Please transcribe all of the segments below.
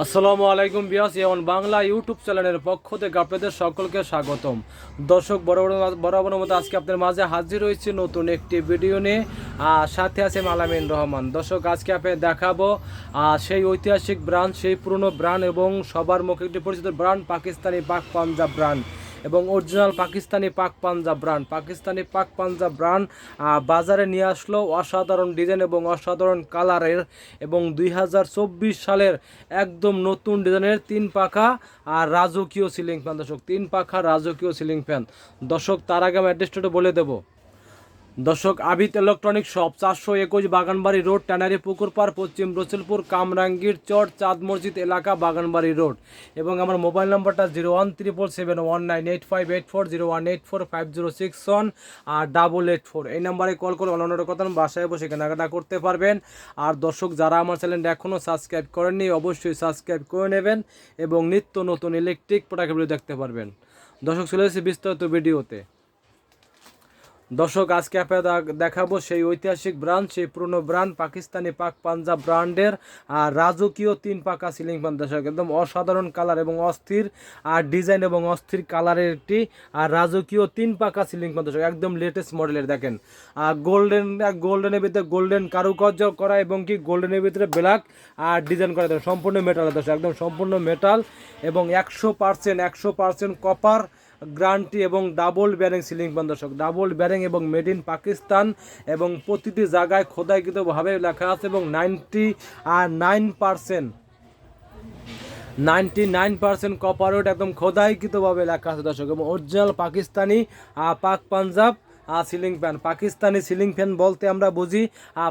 আসসালামু আলাইকুম বিয়াস এমন বাংলা ইউটিউব চ্যানেলের পক্ষ থেকে আপনাদের সকলকে স্বাগতম। দর্শক, বড় বড় মতো আজকে আপনাদের মাঝে হাজির হয়েছে নতুন একটি ভিডিও নিয়ে। আর সাথে আছে মালামিন রহমান। দর্শক, আজকে আপনাদের দেখাবো সেই ঐতিহাসিক ব্র্যান্ড সেই পুরনো ব্র্যান্ড এবং সবার মুখে একটি পরিচিত ব্র্যান্ড পাকিস্তানি পাক পাঞ্জাব ব্র্যান্ড এবং original Pakistani Pak Punjab brand Pakistani Pak Punjab brand বাজারে নিয়ে আসলো অসাধারণ ডিজাইন এবং অসাধারণ কালারের এবং দুই হাজার চব্বিশ সালের একদম নতুন ডিজাইনের তিন পাখা আর রাজকীয় সিলিং ফ্যান দর্শক, তিন পাখা রাজকীয় সিলিং ফ্যান দর্শক, তার আগে আমি অ্যাড্রেসটা বলে দেবো। দর্শক আবিত ইলেকট্রনিক শপ, চারশো একুশ বাগানবাড়ি রোড, ট্যানারি পুকুর পার পশ্চিম রসুলপুর, কামরাঙ্গীর চর, চাঁদ মসজিদ এলাকা, বাগানবাড়ি রোড। এবং আমার মোবাইল নাম্বারটা zero one triple seven one nine eight five eight four, zero one eight four, five zero six one আর ডাবল এইট ফোর। এই নাম্বারে কল করে অন্যান্য কথা বাসায় বসে কেনাকাটা করতে পারবেন। আর দর্শক, যারা আমার চ্যানেলটা এখনও সাবস্ক্রাইব করেননি, অবশ্যই সাবস্ক্রাইব করে নেবেন এবং নিত্য নতুন ইলেকট্রিক প্রোডাক্ট ভিডিও দেখতে পারবেন। দর্শক, চলে এসেছি বিস্তারিত ভিডিওতে। দর্শক, আজকে আপনাদের দা- দেখাবো সেই ঐতিহাসিক ব্র্যান্ড সেই পুরনো ব্র্যান্ড পাকিস্তানি পাক পাঞ্জাব ব্র্যান্ডের আর রাজকীয় তিন পাকা সিলিং ফ্যান দর্শক, একদম অসাধারণ কালার এবং অস্থির, আর ডিজাইন এবং অস্থির কালারের একটি, আর রাজকীয় তিন পাকা সিলিং ফ্যান দর্শক, একদম লেটেস্ট মডেলের দেখেন। আর গোল্ডেন গোল্ডেনের ভিতরে গোল্ডেন কারুকার্য করা এবং কি গোল্ডেনের ভিতরে ব্ল্যাক আর ডিজাইন করা। সম্পূর্ণ মেটাল দর্শক, একদম সম্পূর্ণ মেটাল এবং একশো পার্সেন্ট একশো পার্সেন্ট কপার গ্রান্টি এবং ডাবল ব্যারিং সিলিং ফ্যান দর্শক ডাবল ব্যারিং এবং মেড ইন পাকিস্তান এবং প্রতিটি জায়গায় খোদাইকৃতভাবে লেখা আছে এবং নাইনটি আর nine percent ninety nine percent cooperate একদম খোদাইকৃতভাবে লেখা আছে দর্শক। এবং অরিজিনাল পাকিস্তানি পাক পাঞ্জাব আহ, ceiling fan Pakistani ceiling fan বলতে আমরা বুঝি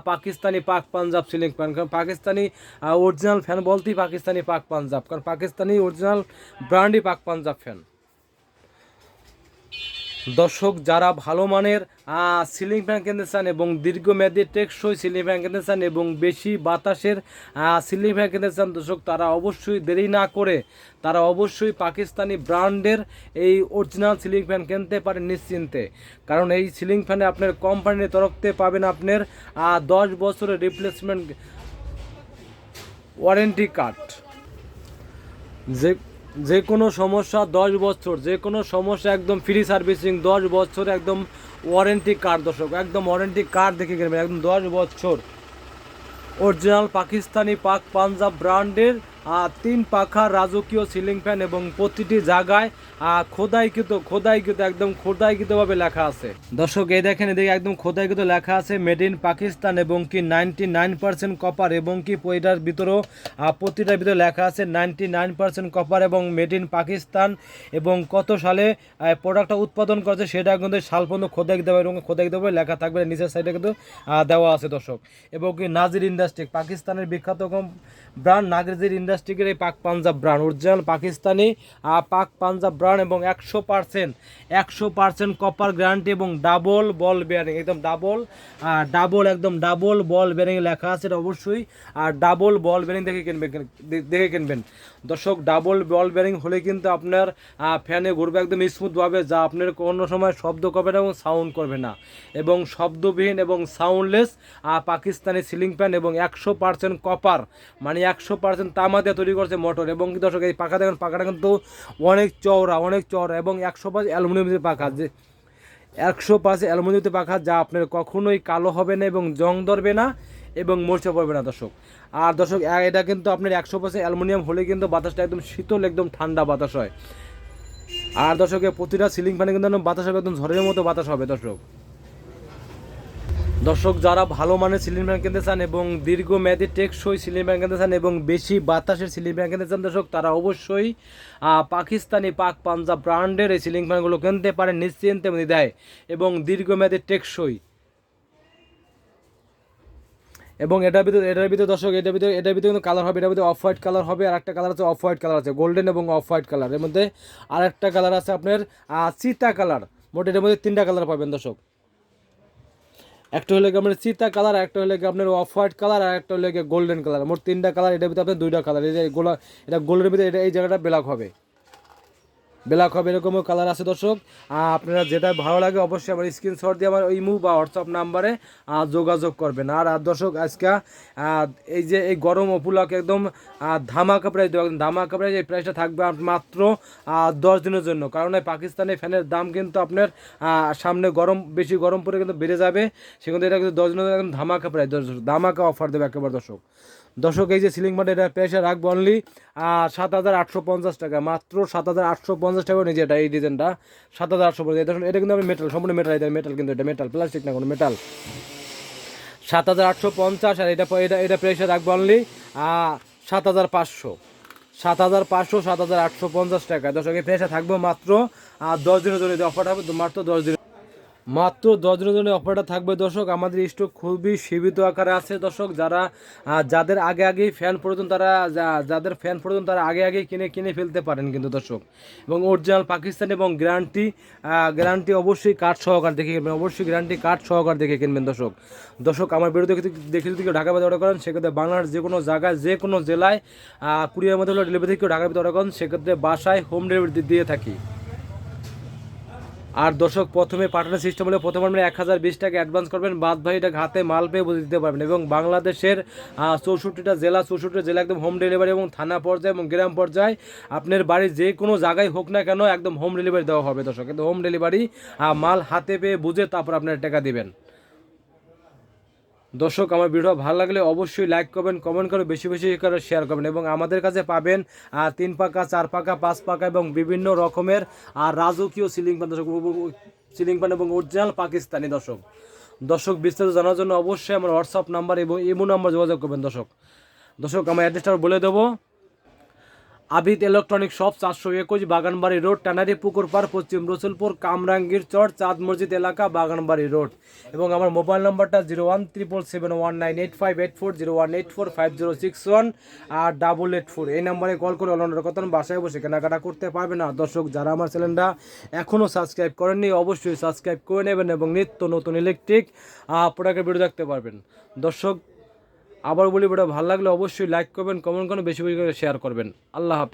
পাকিস্তানি পাক পাঞ্জাব সিলিং ফ্যান কারণ পাকিস্তানি অরিজিনাল ফ্যান বলতেই পাকিস্তানি পাক পাঞ্জাব। কারণ পাকিস্তানি অরিজিনাল ব্র্যান্ডই পাক পাঞ্জাব ফ্যান দর্শক, যারা ভালো মানের সিলিং ফ্যান কিনতে চান এবং দীর্ঘমেয়াদী টেকসই সিলিং ফ্যান কিনতে চান এবং বেশি বাতাসের সিলিং ফ্যান কিনতে চান, দর্শক, তারা অবশ্যই দেরি না করে, তারা অবশ্যই পাকিস্তানি ব্র্যান্ডের এই অরিজিনাল সিলিং ফ্যান কিনতে পারেন নিশ্চিন্তে। কারণ এই সিলিং ফ্যানে আপনার কোম্পানির তরফ থেকে পাবেন আপনার দশ বছরের রিপ্লেসমেন্ট ওয়ারেন্টি কার্ড যে যে কোনো সমস্যা দশ বছর, যে কোনো সমস্যা একদম ফ্রি সার্ভিসিং দশ বছর একদম ওয়ারেন্টি কার্ড দর্শক, একদম ওয়ারেন্টি কার্ড দেখে গেলেন, একদম দশ বছর। অরিজিনাল পাকিস্তানি পাক পাঞ্জাব ব্র্যান্ডের তিন পাখা রাজকীয় সিলিং ফ্যান এবং প্রতিটি জায়গায় খোদাইকৃত খোদাইকৃত, একদম খোদাইকৃতভাবে লেখা আছে। দর্শক, এই দেখেন এদিকে একদম খোদাইকৃত লেখা আছে মেড ইন পাকিস্তান এবং কি নাইনটি নাইন পার্সেন্ট কপার এবং কি পইটার ভিতরেও প্রতিটার ভিতরে লেখা আছে নাইনটি নাইন পার্সেন্ট কপার এবং মেড ইন পাকিস্তান এবং কত সালে প্রোডাক্টটা উৎপাদন করেছে সেটা কিন্তু সাল খোদাইকৃতভাবে এবং খোদাইকৃতভাবে লেখা থাকবে, নিচের সাইডে কিন্তু দেওয়া আছে দর্শক। এবং কি নাজির ইন্ডাস্ট্রি পাকিস্তানের বিখ্যাত ব্র্যান্ড নাজির ইন্ডাস্ট্রিকের এই পাক Punjab brand. Original Pakistani Pak Punjab brand এবং একশো পার্সেন্ট একশো পার্সেন্ট কপার গ্যারান্টি এবং ডাবল বল বেয়ারিং একদম ডাবল ডাবল একদম ডাবল বল বেয়ারিং লেখা আছে এটা অবশ্যই। আর ডাবল বল বেয়ারিং দেখে কিনবেন দেখে কিনবেন। দর্শক ডাবল বল বেয়ারিং হলে কিন্তু আপনার ফ্যানে ঘুরবে একদম স্মুথভাবে, যা আপনার কোনো সময় শব্দ করবে না এবং সাউন্ড করবে না। এবং শব্দবিহীন এবং সাউন্ডলেস পাকিস্তানি সিলিং ফ্যান এবং একশো পার্সেন্ট কপার মানে একশো পার্সেন্ট তামা দিয়ে তৈরি করছে মোটর এবং দর্শক, এই পাখা দেখেন, পাখাটা কিন্তু অনেক চওড়া অনেক চওড়া এবং একশো পার্সেন্ট অ্যালুমিনিয়ামের পাখা। যে একশো পার্সেন্ট অ্যালুমিনিয়ামের পাখা যা আপনার কখনোই কালো হবে না এবং জং ধরবে না এবং মরচে পড়বে না দর্শক। আর দর্শক এটা কিন্তু আপনার একশো পার্সেন্ট অ্যালুমিনিয়াম হলে কিন্তু বাতাসটা একদম শীতল, একদম ঠান্ডা বাতাস হয়। আর দর্শক এর প্রতিটা সিলিং ফ্যানে কিন্তু বাতাস হবে, একদম ঝড়ের মতো বাতাস হবে দর্শক। দর্শক, যারা ভালো মানের সিলিং ফ্যান কিনতে চান এবং দীর্ঘ দীর্ঘমেয়াদী টেকসই সিলিং ফ্যান কিনতে চান এবং বেশি বাতাসের সিলিং ফ্যান কিনতে চান, দর্শক, তারা অবশ্যই পাকিস্তানি পাক পাঞ্জাব ব্র্যান্ডের এই সিলিং ফ্যানগুলো কিনতে পারেন, নিশ্চিন্তে দেয় এবং দীর্ঘ দীর্ঘমেয়াদী টেকসই। এবং এটার ভিতরে এটার ভিতরে দর্শক, এটার ভিতরে এটার ভিতরে কিন্তু কালার হবে, এটার ভিতরে অফ হোয়াইট কালার হবে, আর একটা কালার আছে অফ হোয়াইট কালার আছে গোল্ডেন এবং অফ হোয়াইট কালারের মধ্যে আর একটা কালার আছে আপনার চিতা কালার মোট এটার মধ্যে তিনটা কালার পাবেন দর্শক। একটা হলে আপনার চিতা কালার, একটা হলে আপনার অফ হোয়াইট কালার, আর একটা হলে গোল্ডেন কালার। মোট তিনটা কালার, এটার ভিতরে আপনার দুইটা কালার। এই যে গোলা এটা গোল্ডের ভিতরে এটা এই জায়গাটা ব্ল্যাক হবে। ব্ল্যাক হবে এরকমও কালার আছে দর্শক। আপনারা যেটা ভালো লাগে অবশ্যই আমার স্ক্রিনশট দিয়ে আমার ইমু বা হোয়াটসঅ্যাপ নাম্বারে যোগাযোগ করবেন। আর দর্শক, আজকে এই যে এই গরম উপলক্ষে একদম ধামাকা প্রাইস দেবো একদম ধামাকা প্রাইস এই প্রাইসটা থাকবে মাত্র দশ দিনের জন্য। কারণ এই পাকিস্তানি ফ্যানের দাম কিন্তু আপনার সামনে গরম, বেশি গরম পড়ে কিন্তু বেড়ে যাবে। সেখানে এটা কিন্তু দশ দিনের জন্য একদম ধামাকা প্রাইস দর্শক, ধামাকা অফার দেবে একেবারে দর্শক। দর্শক এই যে সিলিং মার্ট এটা প্রাইসে রাখব অনলি সাত হাজার আটশো পঞ্চাশ টাকা মাত্র সাত হাজার আটশো পঞ্চাশ টাকা নিজে এটা এই ডিজাইনটা সাত হাজার আটশো পঞ্চাশ এটা কিন্তু আপনি মেটাল সম্পূর্ণ মেটাল এটা মেটাল কিন্তু এটা মেটাল প্লাস্টিক না কোনো মেটাল সাত হাজার আটশো পঞ্চাশ আর এটা এটা এটা প্রাইসে রাখব অনলি সাত হাজার পাঁচশো। সাত হাজার পাঁচশো সাত হাজার আটশো পঞ্চাশ টাকা। দর্শক এই প্রাইসে থাকব মাত্র আহ, দশ দিনের জন্য অফার হবে মাত্র দশ দিন মাত্র দশ দিনের জন্য অফারটা থাকবে। দর্শক, আমাদের স্টক খুবই সীমিত আকারে আছে। দর্শক, যারা যাদের আগে আগেই ফ্যান প্রয়োজন তারা যাদের ফ্যান প্রয়োজন তারা আগে আগে কিনে কিনে ফেলতে পারেন কিন্তু দর্শক। এবং অরিজিনাল পাকিস্তান এবং গ্যারান্টি গ্যারান্টি অবশ্যই কার্ড সহকার দেখে কিনবেন। অবশ্যই গ্যারান্টি কার্ড সহকার দেখে কিনবেন দর্শক। দর্শক, আমার ভিডিও দেখে দেখে যদি কেউ ঢাকা ভিতরে অর্ডার করেন, সেক্ষেত্রে বাংলার যে কোনো জায়গায়, যে কোনো জেলায় কুড়ির মধ্যে হলো ডেলিভারি কেউ ঢাকা ভিতরে অর্ডার করেন, সেক্ষেত্রে বাসায় হোম ডেলিভারি দিয়ে থাকি। আর দর্শক, প্রথমে পাঠানোর সিস্টেম হলে প্রথমে আপনি এক হাজার বিশ টাকা অ্যাডভান্স করবেন। বাদ ভাই এটা হাতে মাল পেয়ে বুঝে দিতে পারবেন। এবং বাংলাদেশের চৌষট্টিটা জেলা চৌষট্টিটা জেলা একদম হোম ডেলিভারি এবং থানা পর্যায়ে এবং গ্রাম পর্যায়ে আপনার বাড়ির যে কোনো জায়গায় হোক না কেন একদম হোম ডেলিভারি দেওয়া হবে দর্শক। কিন্তু হোম ডেলিভারি মাল হাতে পেয়ে বুঝে তারপর আপনার টাকা দিবেন। দর্শক, আমার ভিডিও ভালো লাগলে অবশ্যই লাইক করবেন কমেন্ট করে বেশি বেশি করে শেয়ার করবেন এবং আমাদের কাছে পাবেন তিন পাকা, চার পাকা, পাঁচ পাকা এবং বিভিন্ন রকমের আর রাজকীয় সিলিং ফ্যান দর্শক সিলিং ফ্যান এবং অরিজিনাল পাকিস্তানি দর্শক। দর্শক, বিস্তারিত জানার জন্য অবশ্যই আমার হোয়াটসঅ্যাপ নাম্বার এবং ইমো নাম্বার যোগাযোগ করবেন দর্শক। দর্শক, আমার অ্যাড্রেসটা বলে দেবো। আবিদ ইলেকট্রনিক শপ চারশো একুশ বাগানবাড়ি রোড টানারি পুকুর পার পশ্চিম রসুলপুর, কামরাঙ্গীর চর, চাঁদ মসজিদ এলাকা, বাগানবাড়ি রোড। এবং আমার মোবাইল নম্বরটা zero one triple seven one nine eight five eight four zero one eight four five zero six one আর ডাবল এইট ফোর। এই নাম্বারে কল করে অলন্ডার কথা বাসায় বসে কেনাকাটা করতে পারবে না। দর্শক, যারা আমার চ্যানেলটা এখনও সাবস্ক্রাইব করেননি, অবশ্যই সাবস্ক্রাইব করে নেবেন এবং নিত্য নতুন ইলেকট্রিক প্রোডাক্টের ভিডিও দেখতে পারবেন। দর্শক আবার বলি, ভিডিও ভালো লাগলে অবশ্যই লাইক করবেন কমেন্ট করবেন, বেশি বেশি করে শেয়ার করবেন। আল্লাহ হাফেজ।